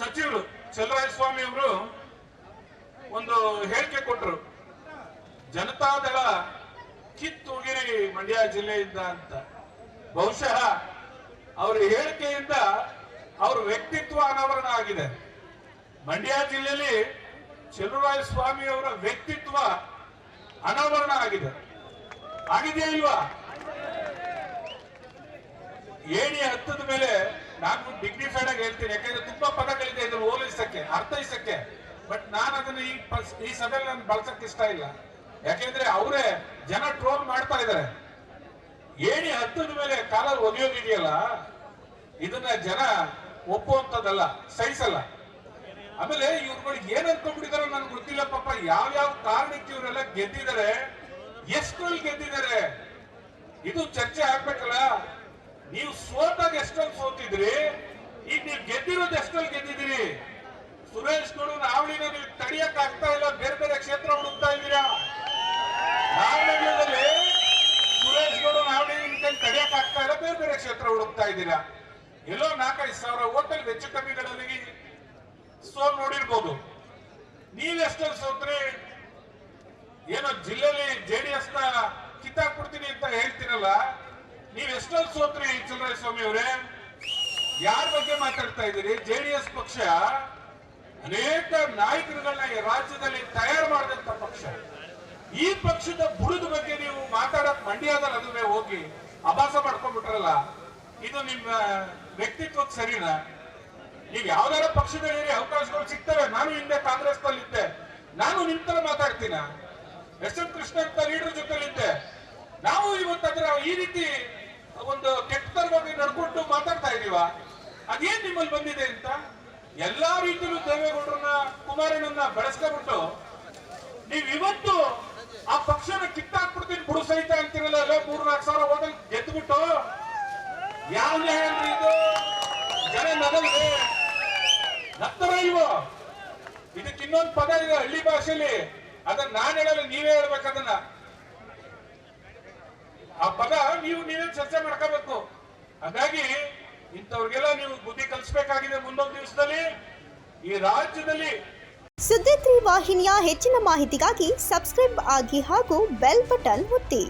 ಸಚಿವರು ಸ್ವಾಮಿ ಅವರು ಒಂದು ಹೇಳಿಕೆ ಕೊಟ್ಟರು ಜನತಾದಳ ಕಿತ್ತೂಗಿರಿ ಮಂಡ್ಯ ಜಿಲ್ಲೆಯಿಂದ ಅಂತ. ಬಹುಶಃ ಅವರ ಹೇಳಿಕೆಯಿಂದ ಅವ್ರ ವ್ಯಕ್ತಿತ್ವ ಅನಾವರಣ ಆಗಿದೆ. ಮಂಡ್ಯ ಜಿಲ್ಲೆಯಲ್ಲಿ ಚಲುರಾಯ ಸ್ವಾಮಿ ಅವರ ವ್ಯಕ್ತಿತ್ವ ಅನಾವರಣ ಆಗಿದೆ. ಆಗಿದೆಯಲ್ವಾ ಏಣಿ ಹತ್ತದ ಮೇಲೆ ನಾನು ಡಿಗ್ನಿಫೈಡ್ ಆಗಿ ಹೇಳ್ತೀನಿ, ಯಾಕಂದ್ರೆ ತುಂಬಾ ಪದಗಳಿದೆ ಇದ್ರ ಹೋಲಿಸಕ್ಕೆ, ಅರ್ಥೈಸಕ್ಕೆ. ಬಟ್ ನಾನು ಅದನ್ನ ಈ ಈ ಸಭೆಯಲ್ಲಿ ನಾನು ಬಳಸಕ್ಕೆ ಇಷ್ಟ ಇಲ್ಲ. ಯಾಕೆಂದ್ರೆ ಅವರೇ ಜನ ಟ್ರೋಲ್ ಮಾಡ್ತಾ ಇದ್ದಾರೆ. ಏಣಿ ಹತ್ತದ ಮೇಲೆ ಕಾಲ ಒಗೆಯೋದಿದೆಯಲ್ಲ, ಇದನ್ನ ಜನ ಒಪ್ಪುವಂತದ್ದಲ್ಲ ಸಹಿಸಲ್ಲ. ಆಮೇಲೆ ಇವ್ರುಗಳು ಏನ್ ಅನ್ಕೊಂಡ್ಬಿಟ್ಟಿದಾರೆ ನನ್ಗೆ ಗೊತ್ತಿಲ್ಲ ಪಾಪ ಯಾವ ಯಾವ ಕಾರಣಕ್ಕೆ ಇವರೆಲ್ಲ ಗೆದ್ದಿದ್ದಾರೆ ಎಷ್ಟು ಗೆದ್ದಿದ್ದಾರೆ? ಇದು ಚರ್ಚೆ ಆಗ್ಬೇಕಲ್ಲ. ನೀವು ಸೋತಾಗ ಎಷ್ಟಲ್ಲಿ ಸೋತಿದ್ರಿ? ಈಗ ನೀವು ಗೆದ್ದಿರೋದು ಎಷ್ಟಲ್ಲಿ ಗೆದ್ದಿದ್ದೀರಿ? ಸುರೇಶ್ ಗೌಡ ನಾವಳಿನ ನೀವು ತಡಿಯಕ್ ಆಗ್ತಾ ಇಲ್ಲ, ಬೇರೆ ಬೇರೆ ಕ್ಷೇತ್ರ ಹುಡುಕ್ತಾ ಇದ್ದೀರಾ? ನಾಗಮಂಗಲದಲ್ಲಿ ಸುರೇಶ್ ಗೌಡ ನಾವಳಿ ತಡಿಯಕ್ ಆಗ್ತಾ ಇಲ್ಲ, ಬೇರೆ ಬೇರೆ ಕ್ಷೇತ್ರ ಹುಡುಕ್ತಾ ಇದ್ದೀರಾ? ಎಲ್ಲೋ ನಾಲ್ಕೈದು ಸಾವಿರ ಓಟಲ್ ವೆಚ್ಚ ಕಮ್ಮಿಗಳಲ್ಲಿ ಸೋಲ್ ನೋಡಿರ್ಬೋದು. ನೀವೆಷ್ಟಲ್ಲಿ ಸೋತ್ರಿ? ಏನೋ ಜಿಲ್ಲೆಯಲ್ಲಿ ಜೆಡಿಎಸ್ನ ಕಿತ್ತಾಕ್ಬಿಡ್ತೀನಿ ಅಂತ ಹೇಳ್ತೀರಲ್ಲ? ನೀವ್ ಎಷ್ಟೊಂದು ಸೋತ್ರಿ ಚಂದ್ರಯ್ಯ ಸ್ವಾಮಿ ಅವರೇ? ಯಾರ ಬಗ್ಗೆ ಮಾತಾಡ್ತಾ ಇದ್ದೀರಿ? ಎಸ್ ಪಕ್ಷ ಅನೇಕ ನಾಯಕರುಗಳನ್ನ ಈ ರಾಜ್ಯದಲ್ಲಿ ತಯಾರು ಮಾಡಿದಂತ ಪಕ್ಷ. ಈ ಪಕ್ಷದ ಬುಡದ ಬಗ್ಗೆ ನೀವು ಮಾತಾಡಕ್ ಮಂಡ್ಯದಲ್ಲಿ ಅದನ್ನೇ ಹೋಗಿ ಅಭಾಸ ಮಾಡ್ಕೊಂಡ್ಬಿಟ್ರಲ್ಲ, ಇದು ನಿಮ್ಮ ವ್ಯಕ್ತಿತ್ವಕ್ಕೆ ಸರಿನಾ? ನೀವು ಯಾವ್ದಾರ ಪಕ್ಷದಲ್ಲಿ ಅವಕಾಶಗಳು ಸಿಗ್ತವೆ. ನಾನು ಹಿಂದೆ ಕಾಂಗ್ರೆಸ್ ಇದ್ದೆ ನಾನು ನಿಮ್ ತರ ಮಾತಾಡ್ತೀನ? ಎಸ್ ಎಂ ಕೃಷ್ಣ ಅಂತ ಲೀಡರ್ ಜೊತೆಲಿದ್ದೆ. ನಾವು ಇವತ್ತು ಅದರ ಈ ರೀತಿ ಒಂದು ಕೆಟ್ಟತರವಾಗಿ ನಡ್ಕೊಂಡು ಮಾತಾಡ್ತಾ ಇದೀವ? ಅದೇನ್ ನಿಮ್ಮಲ್ಲಿ ಬಂದಿದೆ ಅಂತ? ಎಲ್ಲಾ ರೀತಿಯಲ್ಲೂ ದೇವೇಗೌಡರನ್ನ ಕುಮಾರಣ್ಣನ ಬೆಳೆಸ್ಕೊಂಡ್ಬಿಟ್ಟು, ನೀವ್ ಇವತ್ತು ಆ ಪಕ್ಷನ ಕಿತ್ತಾಕ್ಬಿಡ್ತೀನಿ ಬುಡು ಸಹಿತ ಅಂತಿರಲ್ಲ, ಅಲ್ಲ ಮೂರ್ ನಾಲ್ಕು ಸಾವಿರ ಹೋದಲ್ಲಿ ಗೆದ್ಬಿಟ್ಟು? ಯಾವ ನ್ಯಾಯ ಇದು? ಜನ ನಗಲ್ರಿ ನಗ್ತಾರ ಇವು ಇದಕ್ಕೆ ಇನ್ನೊಂದು ಪದ ಇದೆ ಹಳ್ಳಿ ಭಾಷೆಯಲ್ಲಿ. ಅದನ್ನ ನಾನು ಹೇಳಲ್ಲ, ನೀವೇ ಹೇಳ್ಬೇಕು ಅದನ್ನ ಆ ಪದ ನೀವು ನೀವೇ ಚರ್ಚೆ ಮಾಡ್ಕೋಬೇಕು. ಹಾಗಾಗಿ ಇಂಥವ್ರಿಗೆಲ್ಲ ನೀವು ಬುದ್ಧಿ ಕಲಿಸಬೇಕಾಗಿದೆ ಮುಂದೊಂದು ದಿವಸದಲ್ಲಿ. ಈ ರಾಜ್ಯದಲ್ಲಿ ಸುದ್ದಿ ವಾಹಿನಿಯ ಹೆಚ್ಚಿನ ಮಾಹಿತಿಗಾಗಿ ಸಬ್ಸ್ಕ್ರೈಬ್ ಆಗಿ ಹಾಗೂ ಬೆಲ್ ಬಟನ್ ಒತ್ತಿ.